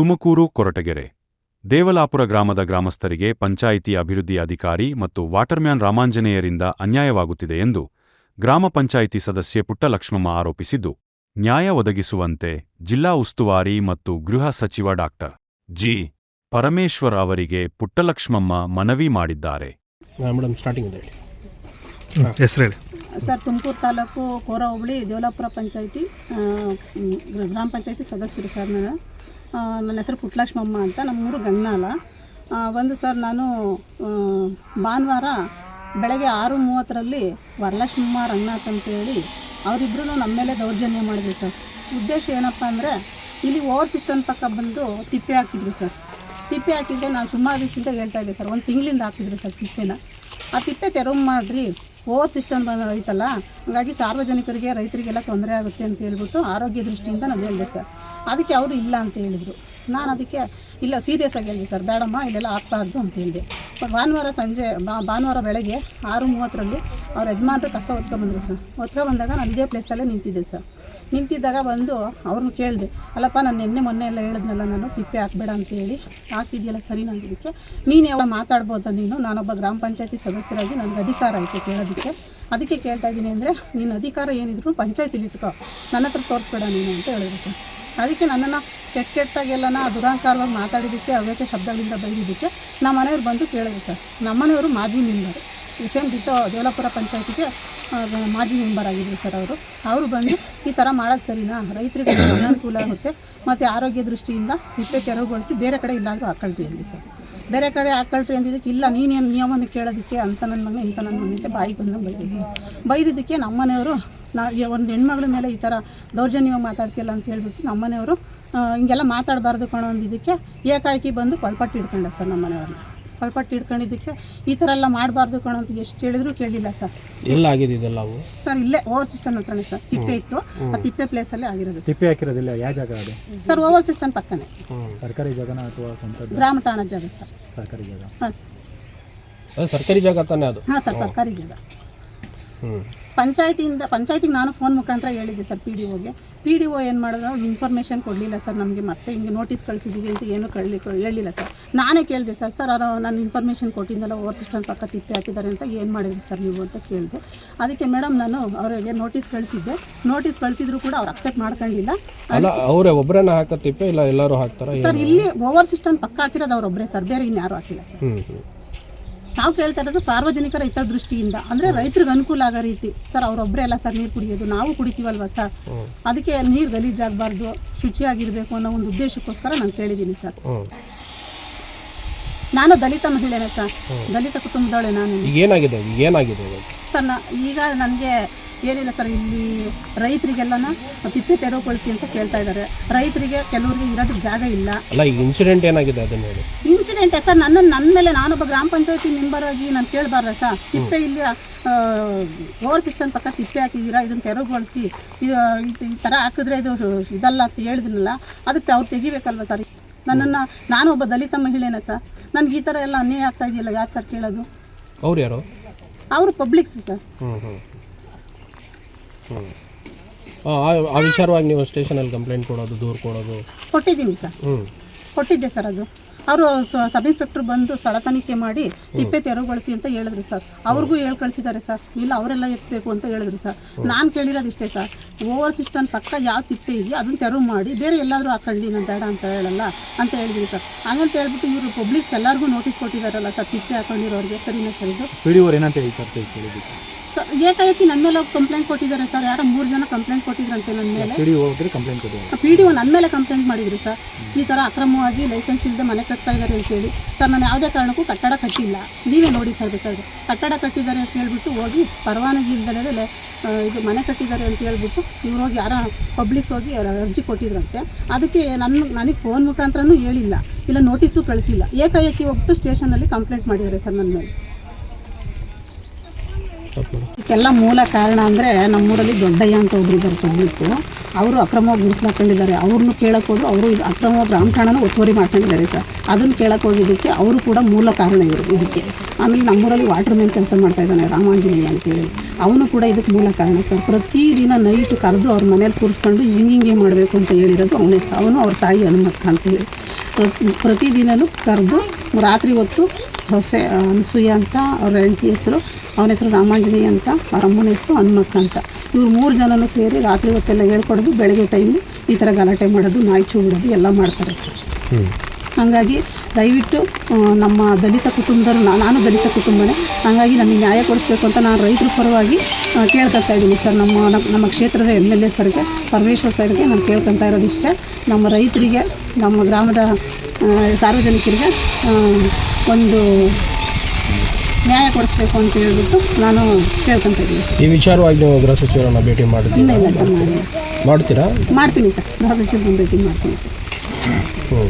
ತುಮಕೂರು ಕೊರಟಗೆರೆ. ದೇವಲಾಪುರ ಗ್ರಾಮದ ಗ್ರಾಮಸ್ಥರಿಗೆ ಪಂಚಾಯಿತಿ ಅಭಿವೃದ್ಧಿ ಅಧಿಕಾರಿ ಮತ್ತು ವಾಟರ್ಮ್ಯಾನ್ ರಾಮಾಂಜನೇಯರಿಂದ ಅನ್ಯಾಯವಾಗುತ್ತಿದೆ ಎಂದು ಗ್ರಾಮ ಪಂಚಾಯಿತಿ ಸದಸ್ಯೆ ಪುಟ್ಟಲಕ್ಷ್ಮಮ್ಮ ಆರೋಪಿಸಿದ್ದು ನ್ಯಾಯ ಒದಗಿಸುವಂತೆ ಜಿಲ್ಲಾ ಉಸ್ತುವಾರಿ ಮತ್ತು ಗೃಹ ಸಚಿವ ಡಾ. ಜಿ. ಪರಮೇಶ್ವರ್ ಅವರಿಗೆ ಪುಟ್ಟಲಕ್ಷ್ಮಮ್ಮ ಮನವಿ ಮಾಡಿದ್ದಾರೆ. ಸರ್ ತುಮಕೂರು ತಾಲೂಕು ಕೋರ ಹೋಬಳಿ ದೇವಲಾಪುರ ಪಂಚಾಯಿತಿ ಗ್ರಾಮ ಪಂಚಾಯಿತಿ ಸದಸ್ಯರು ಸರ್ ನಾನು ನನ್ನ ಹೆಸರು ಪುಟ್ಲಕ್ಷ್ಮಮ್ಮ ಅಂತ, ನಮ್ಮೂರು ಗಣ್ಣಾಲ ಒಂದು ಸರ್, ನಾನು ಭಾನುವಾರ ಬೆಳಗ್ಗೆ ಆರು ಮೂವತ್ತರಲ್ಲಿ ವರಲಕ್ಷ್ಮಮ್ಮ, ರಂಗನಾಥ್ ಅಂತೇಳಿ ಅವರಿಬ್ಬರು ನಮ್ಮ ಮೇಲೆ ದೌರ್ಜನ್ಯ ಮಾಡಿದ್ರು ಸರ್. ಉದ್ದೇಶ ಏನಪ್ಪ ಅಂದರೆ, ಇಲ್ಲಿ ಓವರ್ ಸಿಸ್ಟಮ್ ಪಕ್ಕ ಬಂದು ತಿಪ್ಪೆ ಹಾಕಿದ್ರು ಸರ್. ತಿಪ್ಪೆ ಹಾಕಿದ್ರೆ ನಾನು ಸುಮಾರು ದಿವಸದಿಂದ ಹೇಳ್ತಾ ಇದ್ದೆ ಸರ್, ಒಂದು ತಿಂಗಳಿಂದ ಹಾಕಿದ್ರು ಸರ್ ತಿಪ್ಪೆನ. ಆ ತಿಪ್ಪೆ ತೆರವು ಮಾಡಿರಿ ಓವರ್ ಸಿಸ್ಟಮ್ ಐತಲ್ಲ ಹಾಗಾಗಿ ಸಾರ್ವಜನಿಕರಿಗೆ ರೈತರಿಗೆಲ್ಲ ತೊಂದರೆ ಆಗುತ್ತೆ ಅಂತ ಹೇಳ್ಬಿಟ್ಟು ಆರೋಗ್ಯ ದೃಷ್ಟಿಯಿಂದ ನಾನು ಹೇಳಿದೆ ಸರ್. ಅದಕ್ಕೆ ಅವರು ಇಲ್ಲ ಅಂತ ಹೇಳಿದರು. ನಾನು ಅದಕ್ಕೆ, ಇಲ್ಲ ಸೀರಿಯಸ್ ಆಗಿ ಸರ್, ಬೇಡಮ್ಮ ಅಂತ ಹೇಳಿದೆ. ಭಾನುವಾರ ಸಂಜೆ ಭಾನುವಾರ ಬೆಳಗ್ಗೆ ಆರು ಮೂವತ್ತರಲ್ಲಿ ಅವ್ರ ಯಜಮಾನರು ಕಸ ಹೊತ್ಕೊಂಬಂದ್ರು ಸರ್. ಹೊತ್ಕೊಂಬಂದಾಗ ನಾನು ಇದೇ ಪ್ಲೇಸಲ್ಲೇ ನಿಂತಿದ್ದೆ, ಸರ್. ನಿಂತಿದ್ದಾಗ ಬಂದು ಅವ್ರನ್ನ ಕೇಳಿದೆ, ಅಲ್ಲಪ್ಪ, ನಾನು ನಿನ್ನೆ ಮೊನ್ನೆ ಎಲ್ಲ ಹೇಳಿದ್ನಲ್ಲ, ನಾನು ತಿಪ್ಪೆ ಹಾಕ್ಬೇಡ ಅಂತ ಹೇಳಿ, ಹಾಕ್ತಿದ್ಯಲ್ಲ, ಸರಿ ನಾನು ನೀನು ಯಾವ ಮಾತಾಡ್ಬೋದಾ ನೀನು? ನಾನೊಬ್ಬ ಗ್ರಾಮ ಪಂಚಾಯತಿ ಸದಸ್ಯರಾಗಿ ನನಗೆ ಅಧಿಕಾರ ಆಯಿತು ಕೇಳೋದಕ್ಕೆ. ಅದಕ್ಕೆ ಕೇಳ್ತಾ ಇದ್ದೀನಿ ಅಂದರೆ, ನೀನು ಅಧಿಕಾರ ಏನಿದ್ರು ಪಂಚಾಯತಿಲಿ ಇಟ್ಕೋ. ನನ್ನ ಹತ್ರ ತೋರಿಸ್ಬೇಡ ನೀನು ಅಂತ ಹೇಳಿದ್ರು, ಸರ್. ಅದಕ್ಕೆ ನನ್ನನ್ನು ಕೆಟ್ಟ ಕೆಟ್ಟಾಗೆಲ್ಲನ ದುರಾಂಕಾರವಾಗಿ ಮಾತಾಡಿದ್ದಕ್ಕೆ ಅವ್ಯಕ ಶಬ್ದಗಳಿಂದ ಬೈದಿದ್ದಕ್ಕೆ ನಮ್ಮ ಮನೆಯವ್ರು ಬಂದು ಕೇಳಿದ್ರು ಸರ್. ನಮ್ಮ ಮನೆಯವರು ಮಾಜಿ ಮೆಂಬರ್. ಸೇಮ್ ಬಿಟ್ಟು ದೇವಲಾಪುರ ಪಂಚಾಯತಿಗೆ ಮಾಜಿ ಮೆಂಬರ್ ಆಗಿದ್ದರು ಸರ್ ಅವರು. ಅವರು ಬಂದು ಈ ಥರ ಮಾಡೋದು ಸರಿನಾ? ರೈತರಿಗೆ ಅನಾನುಕೂಲ ಆಗುತ್ತೆ. ಮತ್ತು ಆರೋಗ್ಯ ದೃಷ್ಟಿಯಿಂದ ತಿಪ್ಪೆ ತೆರವುಗೊಳಿಸಿ ಬೇರೆ ಕಡೆ ಇಲ್ಲಾದರೂ ಹಾಕೊಳ್ತೀವಿ ಅಂದಿ ಸರ್. ಬೇರೆ ಕಡೆ ಹಾಕೊಳ್ರಿ ಅಂದಿದ್ದಕ್ಕೆ ಇಲ್ಲ, ನೀನೇನು ನಿಯಮನ ಕೇಳೋದಕ್ಕೆ ಅಂತ ನನ್ನ ಮನೆ ಇಂಥ ನನ್ನ ಮನೆ ಅಂತ ಬಾಯಿ ಬಂದು ಬೈದಿದ್ದೆ ಬೈದಿದ್ದಕ್ಕೆ ನಮ್ಮನೆಯವರು ನಾ ಒಂದು ಹೆಣ್ಮಗಳ ಮೇಲೆ ಈ ಥರ ದೌರ್ಜನ್ಯವಾಗಿ ಮಾತಾಡ್ತಿಲ್ಲ ಅಂತ ಹೇಳ್ಬಿಟ್ಟು ನಮ್ಮನೆಯವರು ಹಿಂಗೆಲ್ಲ ಮಾತಾಡಬಾರ್ದು ಕಣೋ ಇದಕ್ಕೆ. ಏಕಾಏಕಿ ಬಂದು ಕೊಳ್ಪಟ್ಟು ಹಿಡ್ಕೊಂಡ ಸರ್ ನಮ್ಮನೆಯವ್ರನ್ನ. ಕೊಳ್ಪಟ್ಟು ಹಿಡ್ಕೊಂಡಿದ್ದಕ್ಕೆ ಈ ಥರ ಎಲ್ಲ ಮಾಡಬಾರ್ದು ಕಣೋ ಅಂತ ಎಷ್ಟು ಹೇಳಿದ್ರು ಕೇಳಿಲ್ಲ ಸರ್. ಎಲ್ಲ ಆಗಿದೆ ಇದೆಲ್ಲ ಅವು? ಸರ್ ಇಲ್ಲೇ ಓವರ್ ಸಿಸ್ಟಮ್ ಹತ್ರನೇ ಸರ್. ತಿಪ್ಪೆ ಇತ್ತು. ಆ ತಿಪ್ಪೆ ಪ್ಲೇಸಲ್ಲೇ ಆಗಿರೋದು ಸರ್. ತಿಪ್ಪೆ ಹಾಕಿರೋದಿಲ್ಲ ಯಾವ ಜಾಗ ಅದು? ಸರ್ ಓವರ್ ಸಿಸ್ಟಮ್ ಪಕ್ಕನೇ. ಸರ್ಕಾರಿ ಜಾಗನ ಅಥವಾ ಸ್ವಂತ ಗ್ರಾಮ ಠಾಣದ ಜಾಗ ಸರ್. ಸರ್ಕಾರಿ ಜಾಗ. ಹಾಂ ಸರ್. ಅದು ಸರ್ಕಾರಿ ಜಾಗ ತಾನೇ ಅದು? ಹಾಂ ಸರ್ ಸರ್ಕಾರಿ ಜಾಗ. ಪಂಚಾಯತಿಯಿಂದ ಪಂಚಾಯತಿಗೆ ನಾನು ಫೋನ್ ಮುಖಾಂತರ ಹೇಳಿದ್ದೆ ಸರ್ ಪಿ ಡಿ ಒಗೆ ಪಿ ಡಿ ಒ ಏನು ಮಾಡಿದ್ರು ಇನ್ಫಾರ್ಮೇಷನ್ ಕೊಡಲಿಲ್ಲ ಸರ್ ನಮಗೆ ಮತ್ತೆ ಹಿಂಗೆ ನೋಟಿಸ್ ಕಳಿಸಿದ್ದೀವಿ ಅಂತ ಏನು ಕಳ್ಳಿ ಹೇಳಿಲ್ಲ ಸರ್. ನಾನೇ ಕೇಳಿದೆ ಸರ್ ಸರ್ ಅವರು ನಾನು ಇನ್ಫಾರ್ಮೇಷನ್ ಕೊಟ್ಟಿದ್ದಲ್ಲ ಓವರ್ ಸಿಸ್ಟಮ್ ಪಕ್ಕ ತಿಪ್ಪೆ ಹಾಕಿದ್ದಾರೆ ಅಂತ ಏನು ಮಾಡಿದ್ರಿ ಸರ್ ನೀವು? ಅಂತ ಕೇಳಿದೆ. ಅದಕ್ಕೆ ಮೇಡಮ್ ನಾನು ಅವರಿಗೆ ನೋಟಿಸ್ ಕಳಿಸಿದ್ದೆ. ನೋಟಿಸ್ ಕಳಿಸಿದ್ರು ಕೂಡ ಅವ್ರು ಅಕ್ಸೆಪ್ಟ್ ಮಾಡ್ಕೊಂಡಿಲ್ಲ. ಅವರೇ ಒಬ್ಬರನ್ನ ಹಾಕತ್ತಿಪ್ಪೆ ಇಲ್ಲ ಎಲ್ಲರೂ ಹಾಕ್ತಾರೆ ಸರ್ ಇಲ್ಲಿ ಓವರ್ ಸಿಸ್ಟಮ್ ಪಕ್ಕ ಹಾಕಿರೋದು ಅವ್ರೊಬ್ಬರೇ ಸರ್ ಬೇರೆ ಇನ್ಯಾರು ಹಾಕಿಲ್ಲ ಸರ್. ನಾವು ಕೇಳ್ತಾ ಇರೋದು ಸಾರ್ವಜನಿಕರ ಹಿತದೃಷ್ಟಿಯಿಂದ. ಅಂದರೆ ರೈತರಿಗೆ ಅನುಕೂಲ ಆಗೋ ರೀತಿ. ಸರ್ ಅವ್ರೊಬ್ಬರೇ ಅಲ್ಲ ಸರ್ ನೀರು ಕುಡಿಯೋದು ನಾವು ಕುಡಿತೀವಲ್ವ ಸರ್? ಅದಕ್ಕೆ ನೀರು ಗಲೀಜಾಗಬಾರ್ದು ಶುಚಿಯಾಗಿರ್ಬೇಕು ಅನ್ನೋ ಒಂದು ಉದ್ದೇಶಕ್ಕೋಸ್ಕರ ನಾನು ಕೇಳಿದ್ದೀನಿ ಸರ್. ನಾನು ದಲಿತ ಮಹಿಳೆನೇ ಸರ್. ದಲಿತ ಕುಟುಂಬದವಳೆ ನಾನು. ಈಗ ಏನಾಗಿದೆ? ಏನಾಗಿದೆ ಸರ್ ನಾ ಈಗ ನನಗೆ ಏನಿಲ್ಲ ಸರ್ ಇಲ್ಲಿ ರೈತರಿಗೆಲ್ಲನ ತಿಪ್ಪೆ ತೆರವುಗೊಳಿಸಿ ಅಂತ ಕೇಳ್ತಾ ಇದ್ದಾರೆ. ರೈತರಿಗೆ ಕೆಲವರಿಗೆ ಇರೋದಕ್ಕೆ ಜಾಗ ಇಲ್ಲ. ಅಲ್ಲ ಈಗ ಇನ್ಸಿಡೆಂಟ್ ಏನಾಗಿದೆ ಅದನ್ನ ಹೇಳಿ? Incident sir? ನನ್ನ ನನ್ನ ಮೇಲೆ ನಾನೊಬ್ಬ ಗ್ರಾಮ ಪಂಚಾಯತಿ ಮೆಂಬರ್ ಆಗಿ ನಾನು ಕೇಳಬಾರ್ದ ಸರ್? ತಿಪ್ಪೆ ಇಲ್ಲಿ ಓವರ್ ಸಿಸ್ಟಮ್ ಪಕ್ಕ ತಿಪ್ಪೆ ಹಾಕಿದ್ದೀರಾ ಇದನ್ನು ತೆರವುಗೊಳಿಸಿ ಇದು ಈ ಥರ ಹಾಕಿದ್ರೆ ಇದು ಇದಲ್ಲ ಅಂತ ಹೇಳಿದ್ನಲ್ಲ ಅದಕ್ಕೆ ಅವ್ರು ತೆಗಿಬೇಕಲ್ವ ಸರ್? ನನ್ನನ್ನು ನಾನು ಒಬ್ಬ ದಲಿತ ಮಹಿಳೆನ ಸರ್? ನನಗೆ ಈ ಥರ ಎಲ್ಲ ಅನ್ಯಾಯ ಆಗ್ತಾ ಇದೆಯಲ್ಲ ಯಾರು ಸರ್ ಕೇಳೋದು? ಅವ್ರು ಯಾರು? ಅವರು ಪಬ್ಲಿಕ್ಸು ಸರ್. ಹ್ಞೂ ಹ್ಞೂ ಹ್ಞೂ ಆ ವಿಚಾರವಾಗಿ ನೀವು ಸ್ಟೇಷನಲ್ಲಿ ಕಂಪ್ಲೇಂಟ್ ಕೊಡೋದು ದೂರು ಕೊಡೋದು? ಕೊಟ್ಟಿದ್ದೀನಿ ಸರ್. ಹ್ಞೂ ಕೊಟ್ಟಿದ್ದೆ ಸರ್ ಅದು. ಅವರು ಸಬ್ ಇನ್ಸ್ಪೆಕ್ಟರ್ ಬಂದು ಸ್ಥಳ ತನಿಖೆ ಮಾಡಿ ತಿಪ್ಪೆ ತೆರವುಗೊಳಿಸಿ ಅಂತ ಹೇಳಿದ್ರು ಸರ್. ಅವ್ರಿಗೂ ಹೇಳಿ ಕಳಿಸಿದ್ದಾರೆ ಸರ್. ಇಲ್ಲ ಅವರೆಲ್ಲ ಎತ್ತಬೇಕು ಅಂತ ಹೇಳಿದ್ರು ಸರ್. ನಾನು ಕೇಳಿರೋದು ಇಷ್ಟೇ ಸರ್. ಓವರ್ ಸಿಸ್ಟಮ್ ಪಕ್ಕ ಯಾವ ತಿಪ್ಪೆ ಇದೆಯೋ ಅದನ್ನು ತೆರವು ಮಾಡಿ ಬೇರೆ ಎಲ್ಲಾದರೂ ಹಾಕೊಳ್ಳಿ ನಾನು ಬೇಡ ಅಂತ ಹೇಳಲ್ಲ ಅಂತ ಹೇಳಿದ್ವಿ ಸರ್. ಹಂಗಂತ ಹೇಳ್ಬಿಟ್ಟು ಇವರು ಪಬ್ಲಿಕ್ ಎಲ್ಲರಿಗೂ ನೋಟಿಸ್ ಕೊಟ್ಟಿದ್ದಾರಲ್ಲ ಸರ್ ತಿಪ್ಪೆ ಹಾಕೊಂಡಿರೋರಿಗೆ. ಸರಿನಾ ಸರ್ ಇದು ಏಕಾಏಕಿ ನನ್ನ ಮೇಲೆ ಕಂಪ್ಲೇಂಟ್ ಕೊಟ್ಟಿದ್ದಾರೆ ಸರ್. ಯಾರೋ ಮೂರು ಜನ ಕಂಪ್ಲೇಂಟ್ ಕೊಟ್ಟಿದ್ರಂತೆ ನನ್ನ ಮೇಲೆ. ಪಿ ಡಿ ಹೋದ್ರೆ ಕಂಪ್ಲೇಂಟ್ ಕೊಟ್ಟಿದ್ದಾರೆ. ಪಿ ಡಿ ಒ ನನ್ನ ಮೇಲೆ ಕಂಪ್ಲೇಂಟ್ ಮಾಡಿದ್ರು ಸರ್. ಈ ಥರ ಅಕ್ರಮವಾಗಿ ಲೈಸೆನ್ಸ್ ಇಲ್ಲದೆ ಮನೆ ಕಟ್ತಾ ಇದ್ದಾರೆ ಅಂತೇಳಿ ಸರ್ ನಾನು ಯಾವುದೇ ಕಾರಣಕ್ಕೂ ಕಟ್ಟಡ ಕಟ್ಟಿಲ್ಲ. ನೀವೇ ನೋಡಿ ಸರ್ ಬೇಕಾದ್ರೆ. ಕಟ್ಟಡ ಕಟ್ಟಿದ್ದಾರೆ ಅಂತ ಹೇಳ್ಬಿಟ್ಟು ಹೋಗಿ ಪರವಾನಗಿ ಇಲ್ಲದೆ ಇದು ಮನೆ ಕಟ್ಟಿದ್ದಾರೆ ಅಂತ ಹೇಳ್ಬಿಟ್ಟು ಇವ್ರು ಹೋಗಿ ಯಾರೋ ಪಬ್ಲಿಕ್ಸ್ ಹೋಗಿ ಅರ್ಜಿ ಕೊಟ್ಟಿದ್ರಂತೆ. ಅದಕ್ಕೆ ನನ್ನ ನನಗೆ ಫೋನ್ ಮುಖಾಂತರನೂ ಹೇಳಿಲ್ಲ. ಇಲ್ಲ ನೋಟಿಸು ಕಳಿಸಿಲ್ಲ. ಏಕಾಏಕಿ ಹೋಗ್ಬಿಟ್ಟು ಸ್ಟೇಷನಲ್ಲಿ ಕಂಪ್ಲೇಂಟ್ ಮಾಡಿದ್ದಾರೆ ಸರ್ ನನ್ನ ಮೇಲೆ. ಇದಕ್ಕೆಲ್ಲ ಮೂಲ ಕಾರಣ ಅಂದರೆ ನಮ್ಮೂರಲ್ಲಿ ದೊಡ್ಡಯ್ಯ ಅಂತ ಒಬ್ರು ಇದ್ದಾರೆ ಪಬ್ಲಿಕ್ಕು. ಅವರು ಅಕ್ರಮವಾಗಿ ಗುಡಿಸ್ಲಾಕೊಂಡಿದ್ದಾರೆ ಅವ್ರನ್ನೂ ಕೇಳಕ್ಕೆ ಹೋದ್ರು, ಅವರು ಇದು ಅಕ್ರಮವಾಗಿ ಬ್ರಾಹ್ಮಣನ ಒತ್ತುವರಿ ಮಾಡ್ಕೊಂಡಿದ್ದಾರೆ ಸರ್. ಅದನ್ನು ಕೇಳಕ್ಕೆ ಹೋಗಿದ್ದಕ್ಕೆ ಅವರು ಕೂಡ ಮೂಲ ಕಾರಣ ಇವರು ಇದಕ್ಕೆ. ಆಮೇಲೆ ನಮ್ಮೂರಲ್ಲಿ ವಾಟರ್ ಮ್ಯಾನ್ ಕೆಲಸ ಮಾಡ್ತಾ ಇದ್ದಾನೆ ರಾಮಾಂಜನೇಯ ಅಂತೇಳಿ ಅವನು ಕೂಡ ಇದಕ್ಕೆ ಮೂಲ ಕಾರಣ ಸರ್. ಪ್ರತಿದಿನ ನೈಟ್ ಕರೆದು ಅವ್ರ ಮನೇಲಿ ಕೂರಿಸ್ಕೊಂಡು ಹಿಂಗೆ ಹಿಂಗೆ ಮಾಡಬೇಕು ಅಂತ ಹೇಳಿರೋದು ಅವನೇ ಸಹ ಅವನು ಅವ್ರ ತಾಯಿ ಹನುಮಕ್ಕ ಅಂತೇಳಿ ಪ್ರತಿ- ದಿನನೂ ಕರೆದು ರಾತ್ರಿ ಹೊತ್ತು ಹೊಸೆ ಅನಸೂಯ ಅಂತ ಅವ್ರ ಹೆಂಡತಿ ಹೆಸರು ಅವನ ಹೆಸರು ರಾಮಾಂಜನೇಯ ಅಂತ ಅವ್ರ ಅಮ್ಮನ ಹೆಸರು ಹನುಮಕ್ಕ ಅಂತ. ಇವ್ರು ಮೂರು ಜನನು ಸೇರಿ ರಾತ್ರಿ ಹೊತ್ತೆಲ್ಲ ಹೇಳ್ಕೊಡೋದು ಬೆಳಗ್ಗೆ ಟೈಮು ಈ ಥರ ಗಲಾಟೆ ಮಾಡೋದು ನಾಯಿ ಚೂ ಬಿಡೋದು ಎಲ್ಲ ಮಾಡ್ತಾರೆ ಸರ್. ಹಾಗಾಗಿ ದಯವಿಟ್ಟು ನಮ್ಮ ದಲಿತ ಕುಟುಂಬದವರು ನಾನು ದಲಿತ ಕುಟುಂಬನೇ ಹಾಗಾಗಿ ನಮಗೆ ನ್ಯಾಯ ಕೊಡಿಸ್ಬೇಕು ಅಂತ ನಾನು ರೈತರ ಪರವಾಗಿ ಕೇಳ್ಕೊಳ್ತಾ ಕೇಳ್ಕೊತಾ ಇದ್ದೀನಿ ಸರ್. ನಮ್ಮ ನಮ್ಮ- ನಮ್ಮ ಕ್ಷೇತ್ರದ ಎಂ ಎಲ್ ಎ ಸರ್ಗೆ ಪರಮೇಶ್ವರ್ ಸರ್ಗೆ ನಾನು ಕೇಳ್ಕೊತಾ ಇರೋದು ಇಷ್ಟೇ ನಮ್ಮ ರೈತರಿಗೆ ನಮ್ಮ ಗ್ರಾಮದ ಸಾರ್ವಜನಿಕರಿಗೆ ಒಂದು ನ್ಯಾಯ ಕೊಡಿಸ್ಬೇಕು ಅಂತ ಹೇಳ್ಬಿಟ್ಟು ನಾನು ಕೇಳ್ಕೊತಾ ಇದ್ದೀನಿ. ಸರ್ ಈ ವಿಚಾರವಾಗಿ ನೀವು ಗೃಹ ಸಚಿವರನ್ನ ಭೇಟಿ ಮಾಡಿದ್ರಿ ಇಲ್ಲ ಇಲ್ಲ ಸರ್ ಮಾಡಿ ಮಾಡ್ತೀರಾ? ಮಾಡ್ತೀನಿ ಸರ್. ಗೃಹ ಸಚಿವರನ್ನ ಭೇಟಿ ಮಾಡ್ತೀನಿ ಸರ್. ಹ್ಞೂ